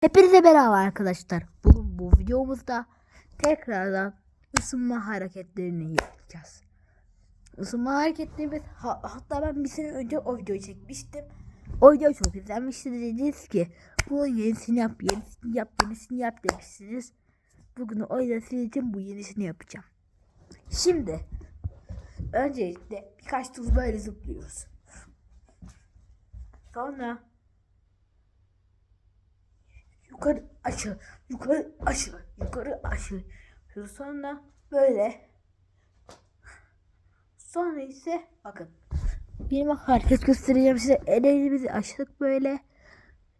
Hepinize merhaba arkadaşlar. Bugün bu videomuzda tekrardan ısınma hareketlerini yapacağız. Isınma hareketlerimiz ha- hatta ben bir sene önce o videoyu çekmiştim. O video çok izlenmişti dediniz ki bunun yenisini yap, yenisini yap, yenisini yap demişsiniz. Bugün o yüzden sizin için bu yenisini yapacağım. Şimdi öncelikle birkaç tuz böyle zıplıyoruz. Sonra yukarı aşağı yukarı aşağı yukarı aşağı. Sonra böyle. Sonra ise bakın. Bir bak hareket göstereceğim size. Ellerimizi açtık böyle.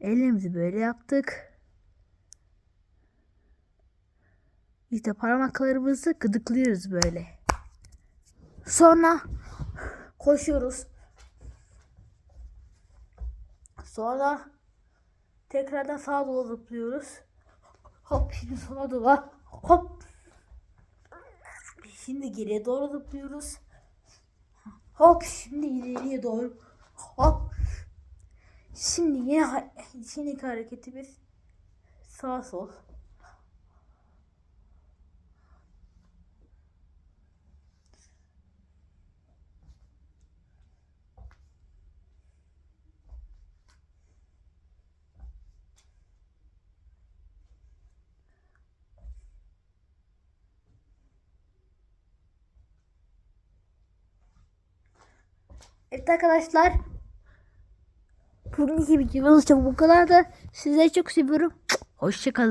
Ellerimizi böyle yaptık. İşte parmaklarımızı gıdıklıyoruz böyle. Sonra koşuyoruz. Sonra Tekrardan sağa doğru zıplıyoruz. Hop şimdi sola doğru. Hop. Şimdi geriye doğru zıplıyoruz. Hop şimdi ileriye doğru. Hop. Şimdi yine şimdiki hareketimiz sağ sol. Evet arkadaşlar. Bugünkü videomuz bu kadar da sizleri çok seviyorum. Hoşçakalın.